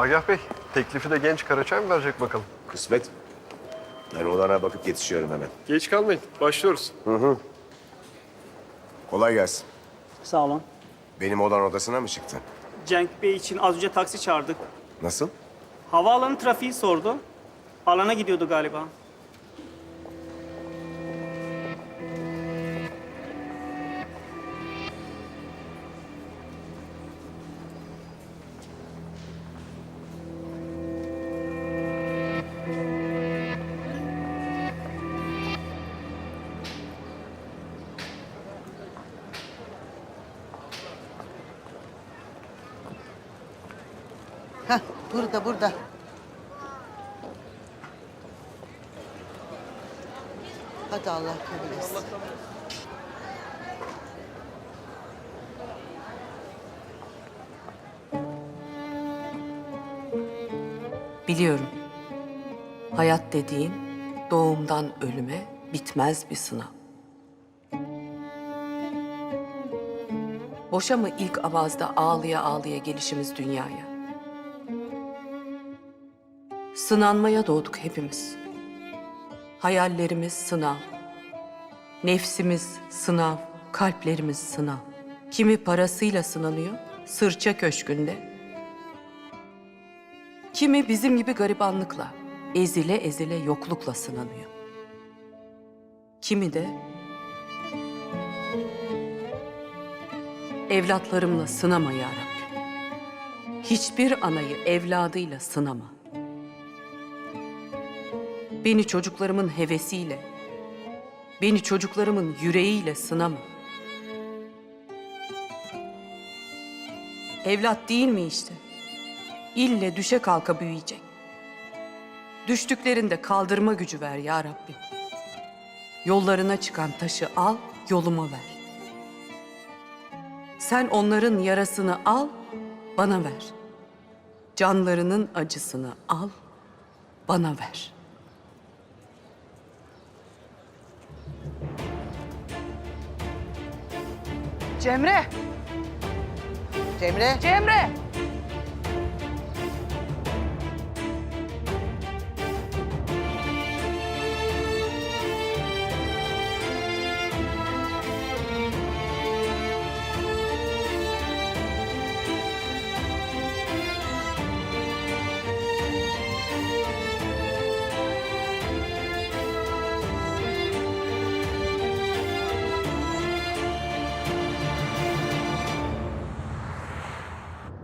Agah Bey, teklifi de genç Karaçay mı verecek bakalım? Kısmet. Ben olana bakıp yetişiyorum hemen. Geç kalmayın, başlıyoruz. Kolay gelsin. Sağ olun. Benim olan odasına mı çıktın? Cenk Bey için az önce taksi çağırdık. Nasıl? Havaalanı trafiği sordu. Alana gidiyordu galiba. Heh, burada burada. Hadi Allah kabul etsin. Biliyorum. Hayat dediğin doğumdan ölüme bitmez bir sınav. Boşa mı ilk avazda ağlıya ağlıya gelişimiz dünyaya? Sınanmaya doğduk hepimiz. Hayallerimiz sınav. Nefsimiz sınav, kalplerimiz sınav. Kimi parasıyla sınanıyor, sırça köşkünde. Kimi bizim gibi garibanlıkla, ezile ezile yoklukla sınanıyor. Kimi de evlatlarımla sınama ya Rabbi. Hiçbir anayı evladıyla sınama. Beni çocuklarımın hevesiyle, beni çocuklarımın yüreğiyle sınama. Evlat değil mi işte? İlle düşe kalka büyüyecek. Düştüklerinde kaldırma gücü ver ya Rabbi. Yollarına çıkan taşı al, yoluma ver. Sen onların yarasını al, bana ver. Canlarının acısını al, bana ver. Cemre. Cemre. Cemre!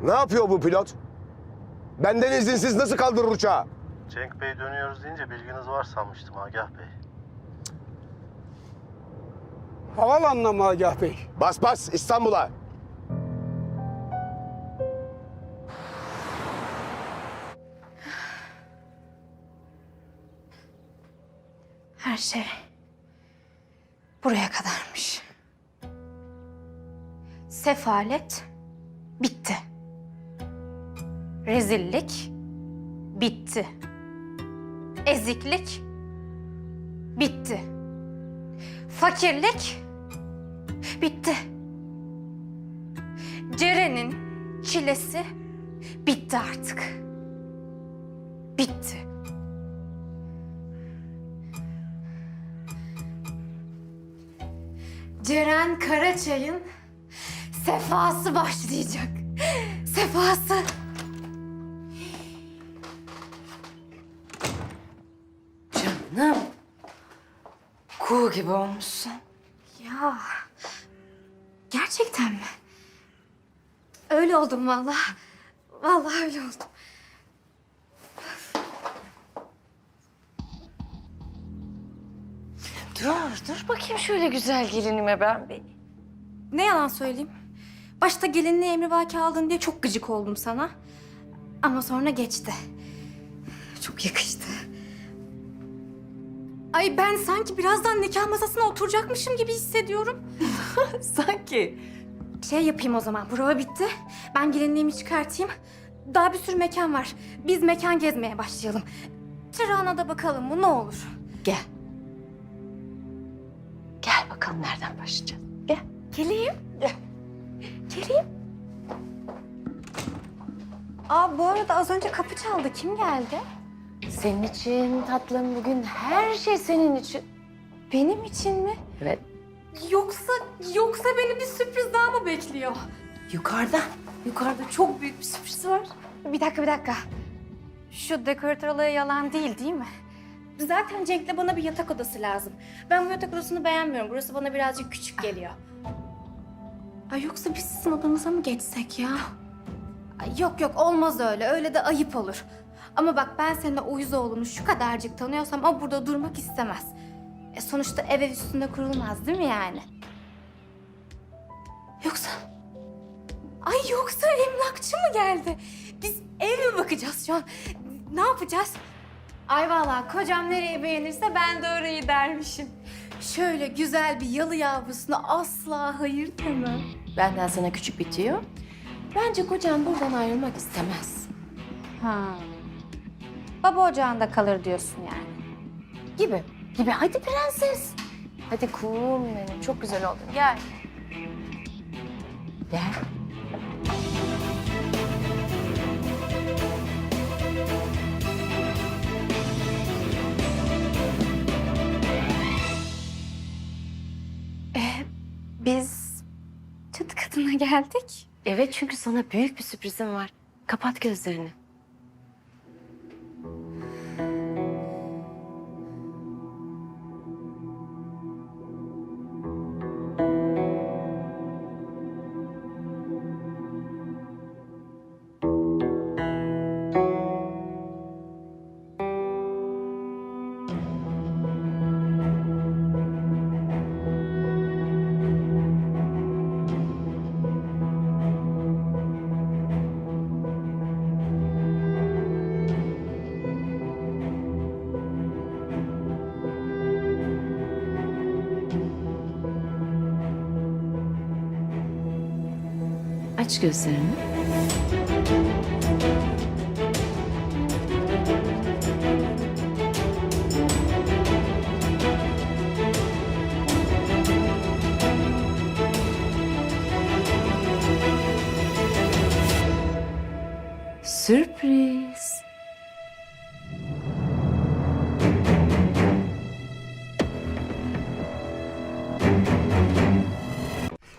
Ne yapıyor bu pilot? Benden izinsiz nasıl kaldırır uçağı? Cenk Bey dönüyoruz deyince bilginiz var sanmıştım Agah Bey. Havalanına mı Agah Bey? Bas bas İstanbul'a. Her şey buraya kadarmış. Sefalet. Rezillik bitti. Eziklik bitti. Fakirlik bitti. Ceren'in çilesi bitti artık. Bitti. Ceren Karaçay'ın sefası başlayacak. Sefası. Canım. Kuğu gibi olmuşsun. Ya gerçekten mi? Öyle oldum vallahi. Vallahi öyle oldum. Dur, dur bakayım şöyle güzel gelinime ben bir. Ne yalan söyleyeyim. Başta gelinliği emrivaki aldın diye çok gıcık oldum sana. Ama sonra geçti. Çok yakıştı. Ay ben sanki birazdan nikah masasına oturacakmışım gibi hissediyorum. Sanki. Şey yapayım o zaman. Prova bitti. Ben gelinliğimi çıkartayım. Daha bir sürü mekan var. Biz mekan gezmeye başlayalım. Tirana da bakalım mı ne olur. Gel. Gel bakalım nereden başlayacağız. Gel. Geleyim. Geleyim. Aa bu arada az önce kapı çaldı. Kim geldi? Senin için tatlım bugün her şey senin için. Benim için mi? Evet. Yoksa yoksa beni bir sürpriz daha mı bekliyor? Yukarıda. Yukarıda çok büyük bir sürpriz var. Bir dakika bir dakika. Şu dekoratör olayı yalan değil değil mi? Zaten Cenk'le bana bir yatak odası lazım. Ben bu yatak odasını beğenmiyorum. Burası bana birazcık küçük geliyor. Ay yoksa biz sizin odanıza mı geçsek ya? Ay yok yok olmaz öyle. Öyle de ayıp olur. Ama bak ben senin uyuz oğlunu şu kadarcık tanıyorsam o burada durmak istemez. E sonuçta ev ev üstünde kurulmaz değil mi yani? Yoksa... Ay yoksa emlakçı mı geldi? Biz ev mi bakacağız şu an? Ne yapacağız? Ay vallahi kocam nereyi beğenirse ben de orayı dermişim. Şöyle güzel bir yalı yavrusuna asla hayır demem. Benden sana küçük bir tüyo. Bence kocan buradan ayrılmak istemez. Ha. Baba ocağında kalır diyorsun yani. Gibi. Gibi. Hadi prenses. Hadi kum benim. Çok güzel oldun. Gel. Gel. Biz çatı katına geldik. Evet çünkü sana büyük bir sürprizim var. Kapat gözlerini. Aç gözlerini. Sürpriz.